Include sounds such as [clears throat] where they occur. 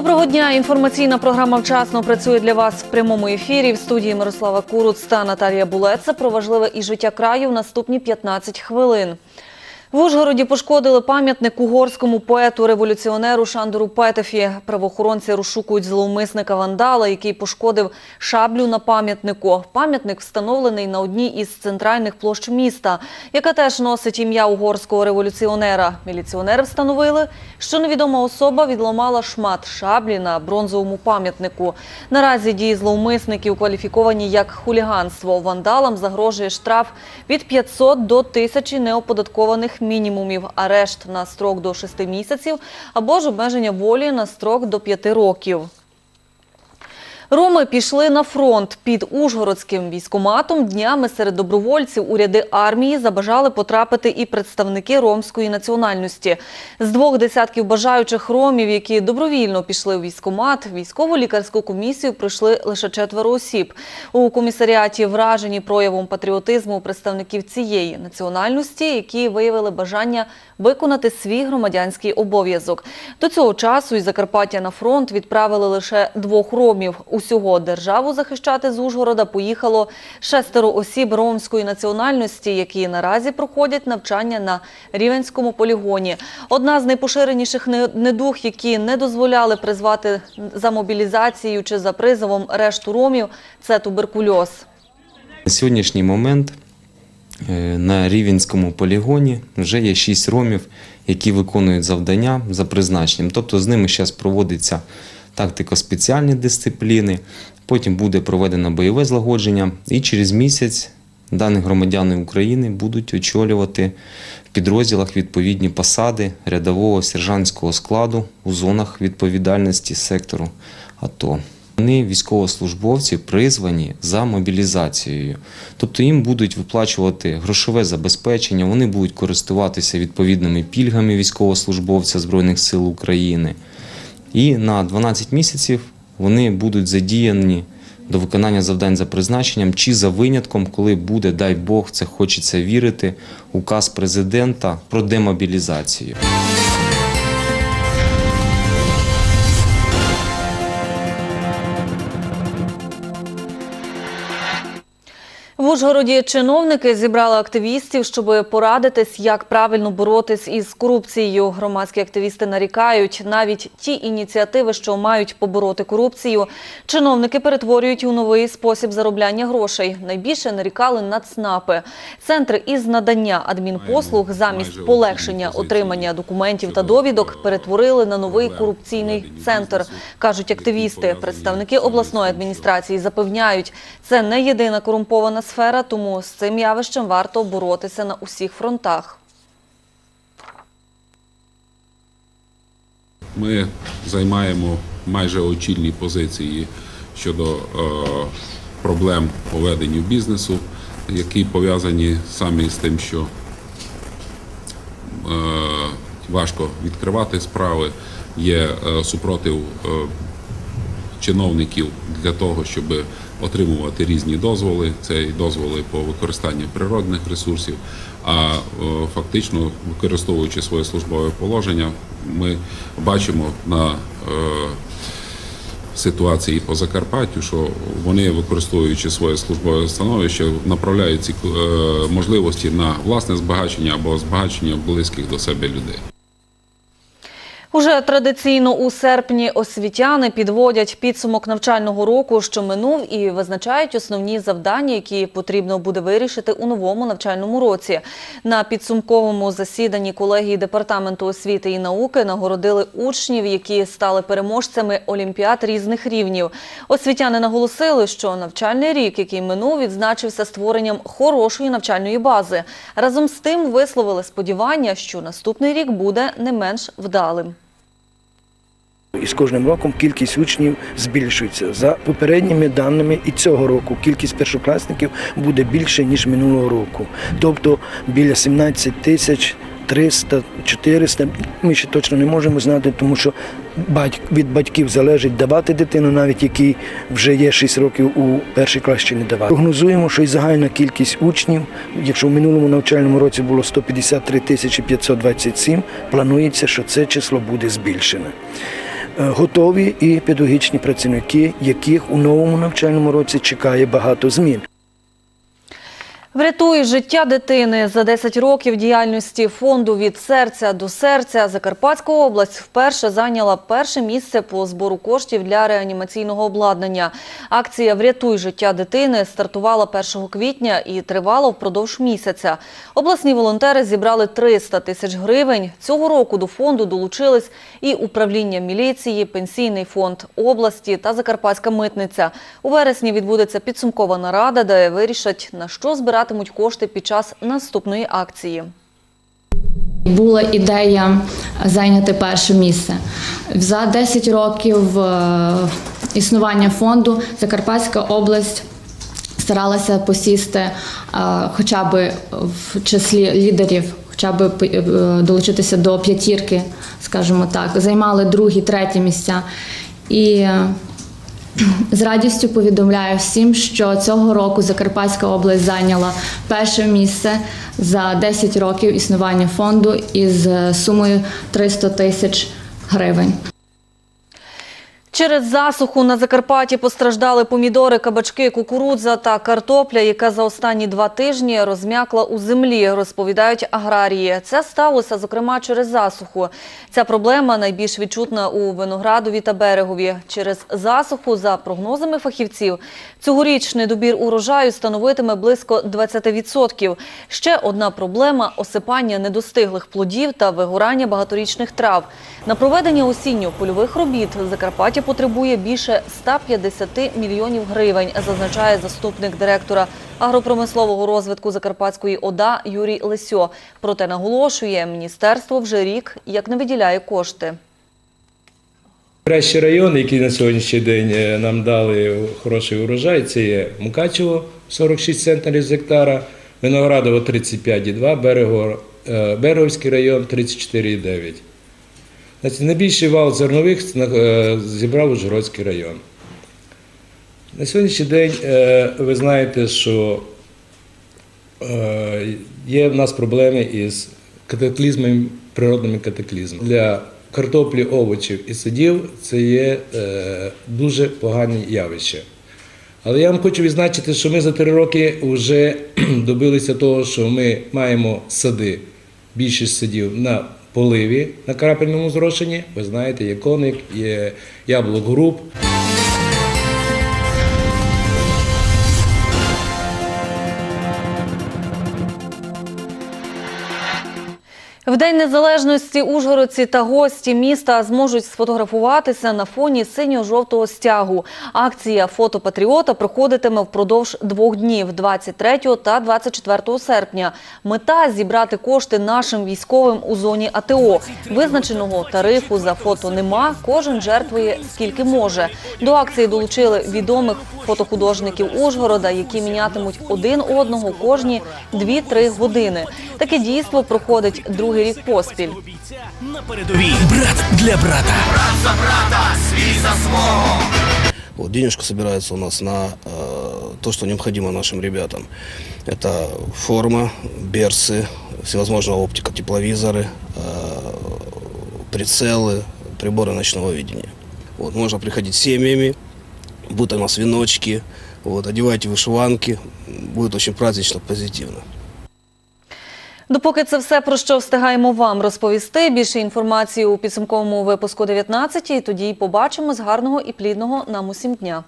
Доброго дня. Інформаційна програма вчасно працює для вас в прямому ефірі. В студії Мирослава Куруц та Наталія Булеца про важливе і життя краю в наступні 15 хвилин. В Ужгороді пошкодили пам'ятник угорському поету-революціонеру Шандору Петефі. Правоохоронці розшукують зловмисника вандала, який пошкодив шаблю на пам'ятнику. Пам'ятник встановлений на одній із центральних площ міста, яка теж носить ім'я угорського революціонера. Міліціонери встановили, що невідома особа відламала шмат шаблі на бронзовому пам'ятнику. Наразі дії зловмисників кваліфіковані як хуліганство. Вандалам загрожує штраф від 500 до 1000 неоподаткованих мінімумів, арешт на строк до 6 місяців або ж обмеження волі на строк до 5 років. Роми пішли на фронт під Ужгородським військоматом. Днями серед добровольців у ряди армії забажали потрапити і представники ромської національності. З двох десятків бажаючих ромів, які добровільно пішли у військомат, військово-лікарську комісію пройшли лише четверо осіб. У комісаріаті вражені проявом патріотизму представників цієї національності, які виявили бажання виконати свій громадянський обов'язок. До цього часу із Закарпаття на фронт відправили лише двох ромів. Усього державу захищати з Ужгорода поїхало шестеро осіб ромської національності, які наразі проходять навчання на Рівенському полігоні. Одна з найпоширеніших не- недуг, які не дозволяли призвати за мобілізацією чи за призовом решту ромів, це туберкульоз. На сьогоднішній момент е, на Рівенському полігоні вже є 6 ромів, які виконують завдання за призначенням. Тобто з ними зараз проводиться тактико-спеціальні дисципліни, потім буде проведено бойове злагодження, і через місяць дані громадяни України будуть очолювати в підрозділах відповідні посади рядового сержантського складу у зонах відповідальності сектору АТО. Вони військовослужбовці призвані за мобілізацією, тобто їм будуть виплачувати грошове забезпечення, вони будуть користуватися відповідними пільгами військовослужбовця Збройних сил України. І на 12 місяців вони будуть задіяні до виконання завдань за призначенням чи за винятком, коли буде, дай Бог, це хочеться вірити, указ президента про демобілізацію. Ужгороді чиновники зібрали активістів, щоб порадитись, як правильно боротись із корупцією. Громадські активісти нарікають, навіть ті ініціативи, що мають побороти корупцію, чиновники перетворюють у новий спосіб заробляння грошей. Найбільше нарікали на ЦНАПи. Центри із надання адмінпослуг замість полегшення отримання документів та довідок перетворили на новий корупційний центр, кажуть активісти. Представники обласної адміністрації запевняють, це не єдина корумпована сфера, тому з цим явищем варто боротися на усіх фронтах. Ми займаємо майже очільні позиції щодо е, проблем по бізнесу, які пов'язані самі з тим, що е, важко відкривати справи, є е, супротив е, чиновників для того, щоб отримувати різні дозволи. Це і дозволи по використанню природних ресурсів. А е, фактично, використовуючи своє службове положення, ми бачимо на е, ситуації по Закарпаттю, що вони, використовуючи своє службове становище, направляють ці е, можливості на власне збагачення або збагачення близьких до себе людей. Уже традиційно у серпні освітяни підводять підсумок навчального року, що минув, і визначають основні завдання, які потрібно буде вирішити у новому навчальному році. На підсумковому засіданні колегії департаменту освіти і науки нагородили учнів, які стали переможцями олімпіад різних рівнів. Освітяни наголосили, що навчальний рік, який минув, відзначився створенням хорошої навчальної бази. Разом з тим висловили сподівання, що наступний рік буде не менш вдалим. І з кожним роком кількість учнів збільшується. За попередніми даними і цього року кількість першокласників буде більше, ніж минулого року. Тобто біля 17 тисяч 300, 400. Ми ще точно не можемо знати, тому що від батьків залежить давати дитину, навіть який вже є 6 років у перший клас чи не давати. Прогнозуємо, що і загальна кількість учнів, якщо в минулому навчальному році було 153 тисячі 527, планується, що це число буде збільшене. Готові і педагогічні працівники, яких у новому навчальному році чекає багато змін. Врятуй життя дитини за 10 років діяльності фонду від серця до серця. Закарпатська область вперше зайняла перше місце по збору коштів для реанімаційного обладнання. Акція Врятуй життя дитини стартувала 1 квітня і тривала впродовж місяця. Обласні волонтери зібрали 300 тисяч гривень. Цього року до фонду долучились і управління міліції, пенсійний фонд області та Закарпатська митниця. У вересні відбудеться підсумкова нарада, де вирішать на що збиратимуть кошти під час наступної акції. Була ідея зайняти перше місце. За 10 років е, існування фонду Закарпатська область старалася посісти е, хоча б в числі лідерів, хоча б е, долучитися до п'ятірки, скажімо так. Займали другі, треті місця. І з радістю повідомляю всім, що цього року Закарпатська область зайняла перше місце за 10 років існування фонду із сумою 300 тисяч гривень. Через засуху на Закарпатті постраждали помідори, кабачки, кукурудза та картопля, яка за останні два тижні розм'якла у землі, розповідають аграрії. Це сталося, зокрема, через засуху. Ця проблема найбільш відчутна у Виноградові та Берегові. Через засуху, за прогнозами фахівців, цьогоріч недобір урожаю становитиме близько 20%. Ще одна проблема – осипання недостиглих плодів та вигорання багаторічних трав. На проведення осінньо-польових робіт Закарпаття потребує більше 150 мільйонів гривень, зазначає заступник директора агропромислового розвитку Закарпатської ОДА Юрій Лесьо. Проте наголошує, міністерство вже рік як не виділяє кошти. Кращі райони, які на сьогоднішній день е, нам дали хороший урожай, це є Мукачево 46 центнерів з гектара, Виноградово 35,2, Берегово, е, Береговський район 34,9. Значить, найбільший вал зернових е, зібрав Ужгородський район. На сьогоднішній день е, ви знаєте, що е, є в нас проблеми із катаклізмами, природними катаклізмами. Для картоплі, овочів і садів це є дуже погані явища. Але я вам хочу відзначити, що ми за три роки вже [clears throat] добилися того, що ми маємо сади, більшість садів на поливі, на крапельному зрошенні. Ви знаєте, є коник, є яблук груп. В День Незалежності ужгородці та гості міста зможуть сфотографуватися на фоні синьо-жовтого стягу. Акція «Фото Патріота» проходитиме впродовж двох днів – 23 та 24 серпня. Мета – зібрати кошти нашим військовим у зоні АТО. Визначеного тарифу за фото нема, кожен жертвує скільки може. До акції долучили відомих фотохудожників Ужгорода, які мінятимуть один одного кожні 2-3 години. Таке дійство проходить другий рік поспіль. на передовій. Брат для брата. Вот денежка собирается у нас на э, то, что необходимо нашим ребятам. Это форма, берсы, всевозможная оптика, тепловизоры, э, прицелы, приборы ночного видения. Вот, можно приходить с семьями, будут у нас веночки, вот, одевайте вышиванки, будет очень празднично, позитивно. Допоки це все, про що встигаємо вам розповісти. Більше інформації у підсумковому випуску 19 Тоді побачимо з гарного і плідного нам усім дня.